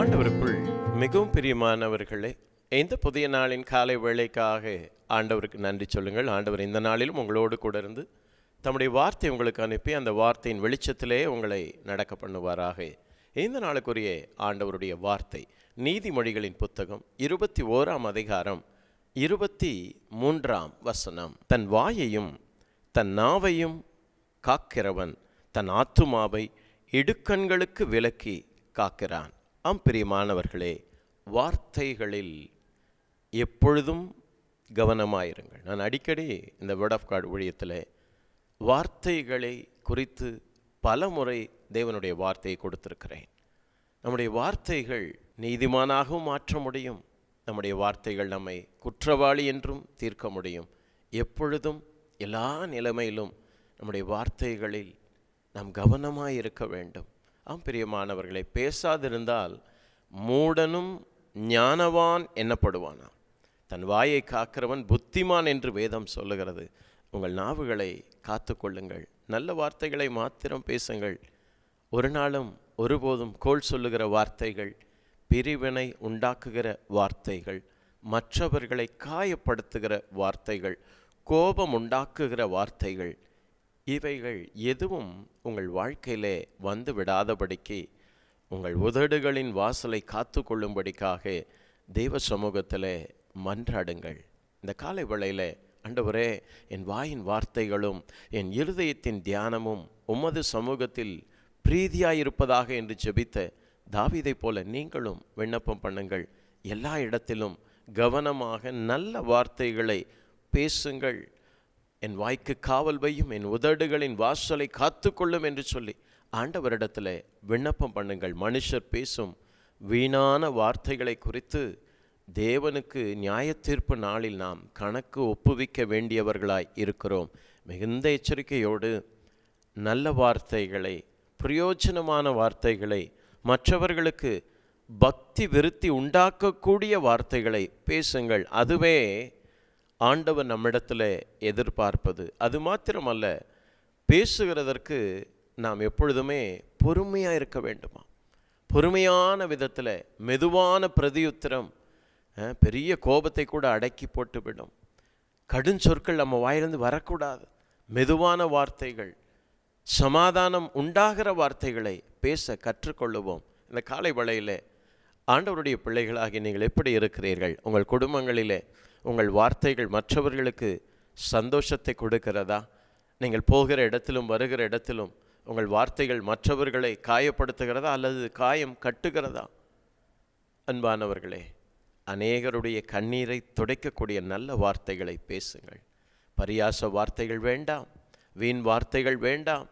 ஆண்டவருக்குள் மிகவும் பிரியமானவர்களே இந்த புதிய நாளின் காலை வேலைக்காக ஆண்டவருக்கு நன்றி சொல்லுங்கள். ஆண்டவர் இந்த நாளிலும் உங்களோடு கூட இருந்து தம்முடைய வார்த்தை உங்களுக்கு அனுப்பி அந்த வார்த்தையின் வெளிச்சத்திலே உங்களை நடக்க பண்ணுவாராக. இந்த நாளுக்குரிய ஆண்டவருடைய வார்த்தை நீதிமொழிகளின் புத்தகம் இருபத்தி ஓராம் அதிகாரம் இருபத்தி மூன்றாம் வசனம். தன் வாயையும் தன் நாவையும் காக்கிறவன் தன் ஆத்துமாவை இடுக்கண்களுக்கு விலக்கி காக்கிறான். ஆம் பிரியமானவர்களே வார்த்தைகளில் எப்பொழுதும் கவனமாயிருங்கள். நான் அடிக்கடி இந்த வேர்ட் ஆஃப் கார்டு ஊழியத்தில் வார்த்தைகளை குறித்து பல முறை தேவனுடைய வார்த்தையை கொடுத்திருக்கிறேன். நம்முடைய வார்த்தைகள் நீதிமானாகவும் மாற்ற முடியும். நம்முடைய வார்த்தைகள் நம்மை குற்றவாளி என்றும் தீர்க்க முடியும். எப்பொழுதும் எல்லா நிலைமையிலும் நம்முடைய வார்த்தைகளில் நாம் கவனமாக இருக்க வேண்டும். ஆம் பிரியமானவர்களை பேசாதிருந்தால் மூடனும் ஞானவான் என்னப்படுவானா தன் வாயை காக்கிறவன் புத்திமான் என்று வேதம் சொல்லுகிறது. உங்கள் நாவுகளை காத்து கொள்ளுங்கள் நல்ல வார்த்தைகளை மாத்திரம் பேசுங்கள். ஒரு நாளும் ஒருபோதும் கோல் சொல்லுகிற வார்த்தைகள் பிரிவினை உண்டாக்குகிற வார்த்தைகள் மற்றவர்களை காயப்படுத்துகிற வார்த்தைகள் கோபம் உண்டாக்குகிற வார்த்தைகள் இவைகள் எதுவும் உங்கள் வாழ்க்கையிலே வந்து விடாதபடிக்கு உங்கள் உதடுகளின் வாசலை காத்து கொள்ளும்படிக்காக தெய்வ சமூகத்திலே மன்றாடுங்கள். இந்த காலை வேளையிலே அண்டவரே என் வாயின் வார்த்தைகளும் என் இருதயத்தின் தியானமும் உமது சமூகத்தில் பிரீதியாயிருப்பதாக என்று ஜெபித்த தாவிதை போல நீங்களும் விண்ணப்பம் பண்ணுங்கள். எல்லா இடத்திலும் கவனமாக நல்ல வார்த்தைகளை பேசுங்கள். என் வாய்க்கு காவல் வையும் என் உதடுகளின் வாசலை காத்துக்கொள்ளும் என்று சொல்லி ஆண்டவரிடத்தில் விண்ணப்பம் பண்ணுங்கள். மனுஷர் பேசும் வீணான வார்த்தைகளை குறித்து தேவனுக்கு நியாயத்தீர்ப்பு நாளில் நாம் கணக்கு ஒப்புவிக்க வேண்டியவர்களாய் இருக்கிறோம். மிகுந்த எச்சரிக்கையோடு நல்ல வார்த்தைகளை பிரயோஜனமான வார்த்தைகளை மற்றவர்களுக்கு பக்தி விருத்தி உண்டாக்கக்கூடிய வார்த்தைகளை பேசுங்கள். அதுவே ஆண்டவன் நம்மிடத்தில் எதிர்பார்ப்பது. அது மாத்திரமல்ல பேசுகிறதற்கு நாம் எப்பொழுதுமே பொறுமையாக இருக்க வேண்டுமா? பொறுமையான விதத்தில் மெதுவான பிரதியுத்திரம் பெரிய கோபத்தை கூட அடக்கி போட்டுவிடும். கடுஞ்சொற்கள் நம்ம வாயிலிருந்து வரக்கூடாது. மெதுவான வார்த்தைகள் சமாதானம் உண்டாகிற வார்த்தைகளை பேச கற்றுக்கொள்ளுவோம். இந்த காலை வலையிலே ஆண்டவருடைய பிள்ளைகளாகி நீங்கள் எப்படி இருக்கிறீர்கள்? உங்கள் குடும்பங்களிலே உங்கள் வார்த்தைகள் மற்றவர்களுக்கு சந்தோஷத்தை கொடுக்கிறதா? நீங்கள் போகிற இடத்திலும் வருகிற இடத்திலும் உங்கள் வார்த்தைகள் மற்றவர்களை காயப்படுத்துகிறதா? அல்லது காயம் கட்டுகிறதா? அன்பானவர்களே அநேகருடைய கண்ணீரை துடைக்கக்கூடிய நல்ல வார்த்தைகளை பேசுங்கள். பரியாச வார்த்தைகள் வேண்டாம். வீண் வார்த்தைகள் வேண்டாம்.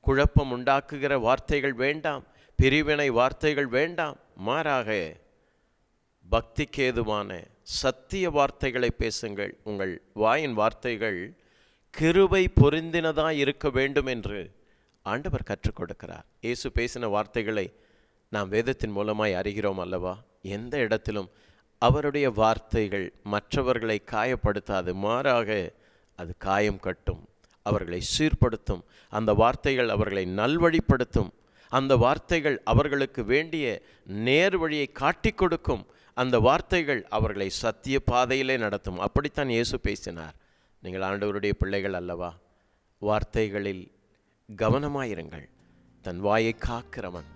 குழப்பம் உண்டாக்குகிற வார்த்தைகள் வேண்டாம். பிரிவினை வார்த்தைகள் வேண்டாம். மாறாக பக்திக்கு ஏதுவான சத்திய வார்த்தைகளை பேசுங்கள். உங்கள் வாயின் வார்த்தைகள் கிருபை பொருந்தினதாக இருக்க வேண்டும் என்று ஆண்டவர் கற்றுக் கொடுக்கிறார். இயேசு பேசின வார்த்தைகளை நாம் வேதத்தின் மூலமாய் அறிகிறோம் அல்லவா? எந்த இடத்திலும் அவருடைய வார்த்தைகள் மற்றவர்களை காயப்படுத்தாது. மாறாக அது காயம் கட்டும். அவர்களை சீர்படுத்தும். அந்த வார்த்தைகள் அவர்களை நல்வழிப்படுத்தும். அந்த வார்த்தைகள் அவர்களுக்கு வேண்டிய நேர் வழியை காட்டிக் கொடுக்கும். அந்த வார்த்தைகள் அவர்களை சத்திய பாதையிலே நடத்தும். அப்படித்தான் இயேசு பேசினார். நீங்கள் ஆண்டவருடைய பிள்ளைகள் அல்லவா? வார்த்தைகளில் கவனமாயிருங்கள். தன் வாயை காக்கிறவன்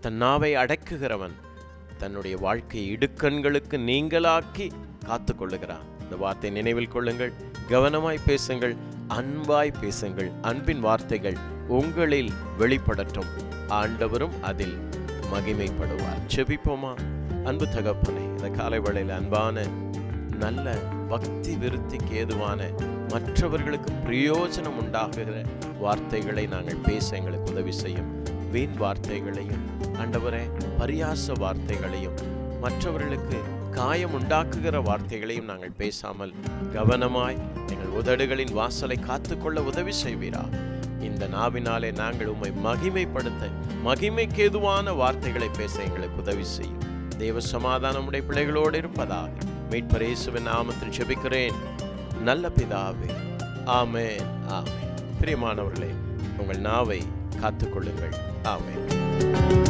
தன் நாவை அடக்குகிறவன் தன்னுடைய வாழ்க்கையை இடுக்கண்களுக்கு நீங்களாக்கி காத்து கொள்ளுகிறான். இந்த வார்த்தை நினைவில் கொள்ளுங்கள் கவனமாய் பேசுங்கள். அன்பாய் பேசுங்கள் அன்பின் வார்த்தைகள் உங்களில் வெளிப்படட்டும். ஆண்டவரும் அதில் மகிமைப்படுவார். செபிப்போமா அன்பு தகப்பனே இந்த காலை வேளையில் அன்பான நல்ல பக்தி விருத்திக்கு ஏதுவான மற்றவர்களுக்கு பிரயோஜனம் உண்டாகுகிற வார்த்தைகளை நாங்கள் பேச எங்களுக்கு உதவி செய்யும். வீண் வார்த்தைகளையும் ஆண்டவரே பரியாச வார்த்தைகளையும் மற்றவர்களுக்கு காயம் உண்டாக்குகிற வார்த்தைகளையும் நாங்கள் பேசாமல் கவனமாய் எங்கள் உதடுகளின் வாசலை காத்துக்கொள்ள உதவி செய்வீரா. இந்த நாவினாலே நாங்கள் உம்மை மகிமைப்படுத்த மகிமைக்கு எதுவான வார்த்தைகளை பேச எங்களுக்கு உதவி செய்யும். தேவ சமாதானம் உடைய பிள்ளைகளோடு இருப்பதாக மீட்பர் இயேசுவின் நாமத்தில் ஜெபிக்கிறேன். நல்ல பிதாவே ஆமென் ஆமென். பிரியமானவர்களே உங்கள் நாவை காத்துக்கொள்ளுங்கள். ஆமென்.